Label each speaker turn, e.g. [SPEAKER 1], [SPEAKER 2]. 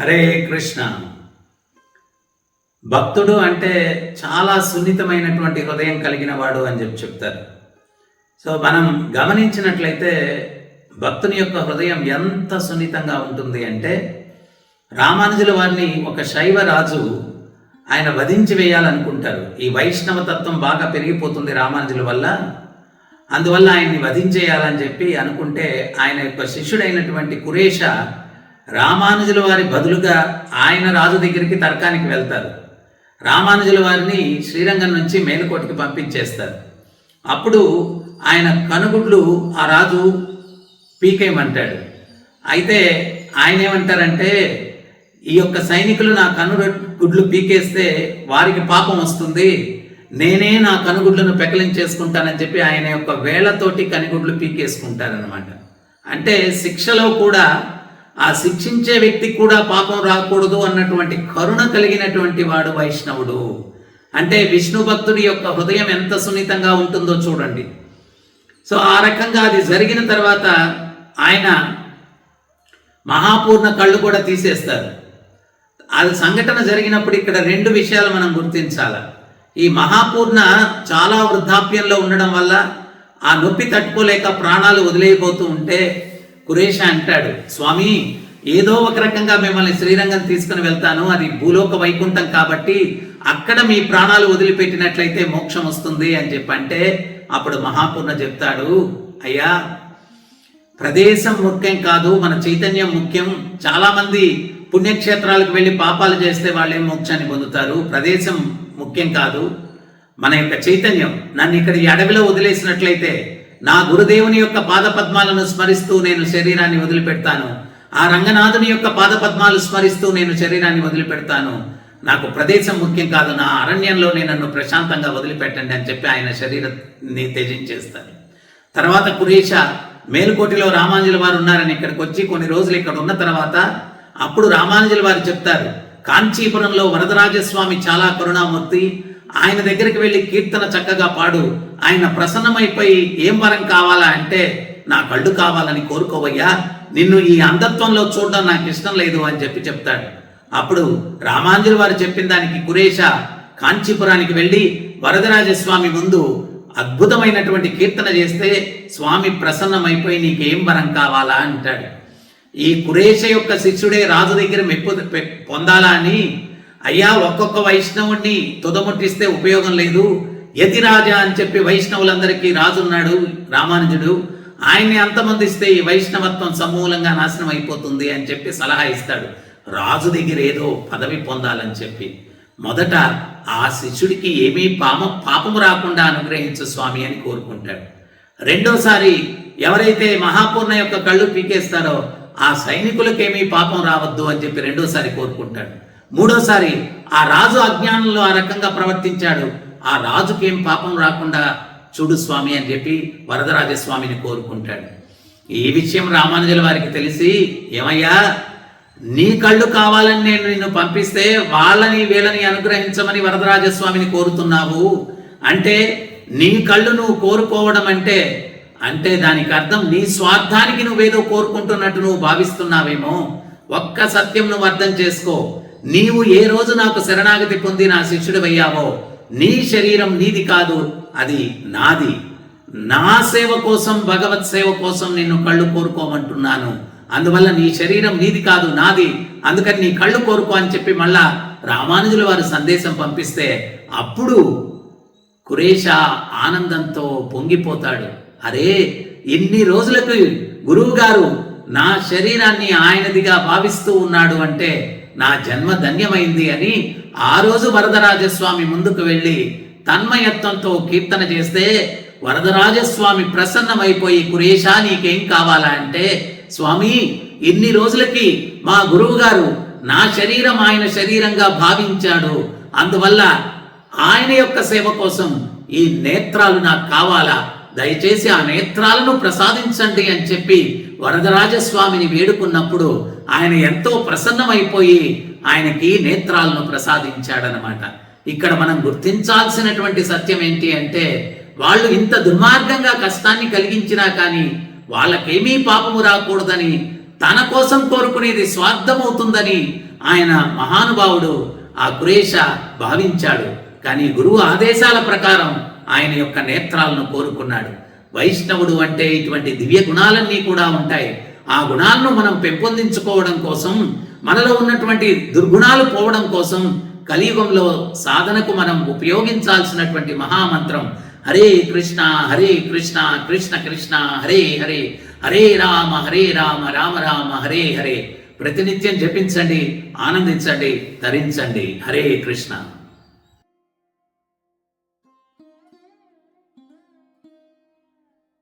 [SPEAKER 1] హరే కృష్ణ. భక్తుడు అంటే చాలా సున్నితమైనటువంటి హృదయం కలిగిన వాడు అని చెప్పి చెప్తారు. సో మనం గమనించినట్లయితే భక్తుని యొక్క హృదయం ఎంత సున్నితంగా ఉంటుంది అంటే రామానుజుల వారిని ఒక శైవ రాజు ఆయన వధించి వేయాలనుకుంటారు. ఈ వైష్ణవ తత్వం బాగా పెరిగిపోతుంది రామానుజుల వల్ల. అందువల్ల ఆయన్ని వధించేయాలని చెప్పి అనుకుంటే ఆయన యొక్క శిష్యుడైనటువంటి కురేష రామానుజుల వారి బదులుగా ఆయన రాజు దగ్గరికి తర్కానికి వెళ్తారు. రామానుజుల వారిని శ్రీరంగం నుంచి మేలుకోటికి పంపించేస్తారు. అప్పుడు ఆయన కనుగుడ్లు ఆ రాజు పీకేయమంటాడు. అయితే ఆయన ఏమంటారంటే ఈ యొక్క సైనికులు నా కను గుడ్లు పీకేస్తే వారికి పాపం వస్తుంది. నేనే నా కనుగుడ్లను పెకలించేసుకుంటానని చెప్పి ఆయన యొక్క వేళ్ళతోటి కనుగుడ్లు పీకేసుకుంటారనమాట అంటే శిక్షలో కూడా ఆ శిక్షించే వ్యక్తికి కూడా పాపం రాకూడదు అన్నటువంటి కరుణ కలిగినటువంటి వాడు వైష్ణవుడు. అంటే విష్ణు భక్తుడి యొక్క హృదయం ఎంత సున్నితంగా ఉంటుందో చూడండి. సో ఆ రకంగా అది జరిగిన తర్వాత ఆయన మహాపూర్ణ కళ్ళు కూడా తీసేస్తారు. అది సంఘటన జరిగినప్పుడు ఇక్కడ రెండు విషయాలు మనం గుర్తించాలి. ఈ మహాపూర్ణ చాలా వృద్ధాప్యంలో ఉండడం వల్ల ఆ నొప్పి తట్టుకోలేక ప్రాణాలు వదిలేయబోతూ ఉంటే కురేష అంటాడు స్వామి ఏదో ఒక రకంగా మిమ్మల్ని శ్రీరంగం తీసుకుని వెళ్తాను. అది భూలోక వైకుంఠం కాబట్టి అక్కడ మీ ప్రాణాలు వదిలిపెట్టినట్లయితే మోక్షం వస్తుంది అని చెప్పంటే అప్పుడు మహాపూర్ణ చెప్తాడు అయ్యా ప్రదేశం ముఖ్యం కాదు మన చైతన్యం ముఖ్యం. చాలామంది పుణ్యక్షేత్రాలకు వెళ్ళి పాపాలు చేస్తే వాళ్ళే మోక్షాన్ని పొందుతారు? ప్రదేశం ముఖ్యం కాదు మన యొక్క చైతన్యం. నన్ను ఇక్కడ ఈ అడవిలో వదిలేసినట్లయితే నా గురుదేవుని యొక్క పాదపద్మాలను స్మరిస్తూ నేను శరీరాన్ని వదిలిపెడతాను. ఆ రంగనాథుని యొక్క పాదపద్మాలు స్మరిస్తూ నేను శరీరాన్ని వదిలిపెడతాను. నాకు ప్రదేశం ముఖ్యం కాదు నా అరణ్యంలోనే నన్ను ప్రశాంతంగా వదిలిపెట్టండి అని చెప్పి ఆయన శరీరాన్ని త్యజించేస్తారు. తర్వాత కురేష మేలుకోటిలో రామాంజుల వారు ఉన్నారని ఇక్కడికి వచ్చి కొన్ని రోజులు ఇక్కడ ఉన్న తర్వాత అప్పుడు రామానుజుల వారు చెప్తారు కాంచీపురంలో వరదరాజస్వామి చాలా కరుణామూర్తి ఆయన దగ్గరికి వెళ్ళి కీర్తన చక్కగా పాడు. ఆయన ప్రసన్నమైపోయి ఏం వరం కావాలా అంటే నా కళ్ళు కావాలని కోరుకోవయ్యా. నిన్ను ఈ అంధత్వంలో చూడడం నాకు ఇష్టం లేదు అని చెప్పి చెప్తాడు. అప్పుడు రామాంజులు వారు చెప్పిన దానికి కురేష కాంచీపురానికి వెళ్ళి వరదరాజస్వామి ముందు అద్భుతమైనటువంటి కీర్తన చేస్తే స్వామి ప్రసన్నమైపోయి నీకేం వరం కావాలా? అంటాడు. ఈ కురేష యొక్క శిష్యుడే రాజు దగ్గర మెప్పు పె- పొందాలా అని అయ్యా ఒక్కొక్క వైష్ణవుణ్ణి తుదముట్టిస్తే ఉపయోగం లేదు. యతిరాజా అని చెప్పి వైష్ణవులందరికీ రాజున్నాడు రామానుజుడు. ఆయన్ని అంతమందిస్తే ఈ వైష్ణవత్వం సమూలంగా నాశనం అయిపోతుంది అని చెప్పి సలహా ఇస్తాడు. రాజు దగ్గర ఏదో పదవి పొందాలని చెప్పి. మొదట ఆ శిష్యుడికి ఏమీ పాప పాపము రాకుండా అనుగ్రహించు స్వామి అని కోరుకుంటాడు. రెండోసారి ఎవరైతే మహాపూర్ణ యొక్క కళ్ళు పీకేస్తారో ఆ సైనికులకేమీ పాపం రావద్దు అని చెప్పి రెండోసారి కోరుకుంటాడు. మూడోసారి ఆ రాజు అజ్ఞానంలో ఆ రకంగా ప్రవర్తించాడు. ఆ రాజుకేం పాపం రాకుండా చూడు స్వామి అని చెప్పి వరదరాజస్వామిని కోరుకుంటాడు. ఈ విషయం రామానుజుల వారికి తెలిసి ఏమయ్యా నీ కళ్ళు కావాలని నేను నిన్ను పంపిస్తే వాళ్ళని వీళ్ళని అనుగ్రహించమని వరదరాజస్వామిని కోరుతున్నావు. అంటే నీ కళ్ళు నువ్వు కోరుకోవడం అంటే అంటే దానికి అర్థం నీ స్వార్థానికి నువ్వేదో కోరుకుంటున్నట్టు నువ్వు భావిస్తున్నావేమో. ఒక్క సత్యం నువ్వు అర్థం చేసుకో. నీవు ఏ రోజు నాకు శరణాగతి పొంది నా శిష్యుడివయ్యావో నీ శరీరం నీది కాదు అది నాది. నా సేవ కోసం భగవత్ సేవ కోసం నిన్ను కళ్ళు కోరుకోమంటున్నాను. అందువల్ల నీ శరీరం నీది కాదు నాది. అందుకని నీ కళ్ళు కోరుకో అని చెప్పి మళ్ళా రామానుజుల వారు సందేశం పంపిస్తే అప్పుడు కురేష ఆనందంతో పొంగిపోతాడు. అరే ఎన్ని రోజులకు గురువు గారు నా శరీరాన్ని ఆయనదిగా భావిస్తూ ఉన్నాడు అంటే నా జన్మ ధన్యమైంది అని ఆ రోజు వరదరాజస్వామి ముందుకు వెళ్ళి తన్మయత్వంతో కీర్తన చేస్తే వరదరాజస్వామి ప్రసన్నమైపోయి కురేషా నీకేం కావాలా? అంటే స్వామి ఇన్ని రోజులకి మా గురువు గారు నా శరీరం ఆయన శరీరంగా భావించాడు. అందువల్ల ఆయన యొక్క సేవ కోసం ఈ నేత్రాలు నాకు కావాలా? దయచేసి ఆ నేత్రాలను ప్రసాదించండి అని చెప్పి వరదరాజస్వామిని వేడుకున్నప్పుడు ఆయన ఎంతో ప్రసన్నమైపోయి ఆయనకి నేత్రాలను ప్రసాదించాడనమాట ఇక్కడ మనం గుర్తించాల్సినటువంటి సత్యం ఏంటి అంటే వాళ్ళు ఇంత దుర్మార్గంగా కష్టాన్ని కలిగించినా కానీ వాళ్ళకేమీ పాపము రాకూడదని తన కోసం కోరుకునేది స్వార్థమవుతుందని ఆయన మహానుభావుడు ఆ కురేష భావించాడు. కానీ గురువు ఆదేశాల ప్రకారం ఆయన యొక్క నేత్రాలను కోరుకున్నాడు. వైష్ణవుడు అంటే ఇటువంటి దివ్య గుణాలన్నీ కూడా ఉంటాయి. ఆ గుణాలను మనం పెంపొందించుకోవడం కోసం మనలో ఉన్నటువంటి దుర్గుణాలు పోవడం కోసం కలియుగంలో సాధనకు మనం ఉపయోగించాల్సినటువంటి మహామంత్రం హరే కృష్ణ హరే కృష్ణ కృష్ణ కృష్ణ హరే హరే హరే రామ హరే రామ రామ రామ హరే హరే. ప్రతినిత్యం జపించండి ఆనందించండి తరించండి. హరే కృష్ణ.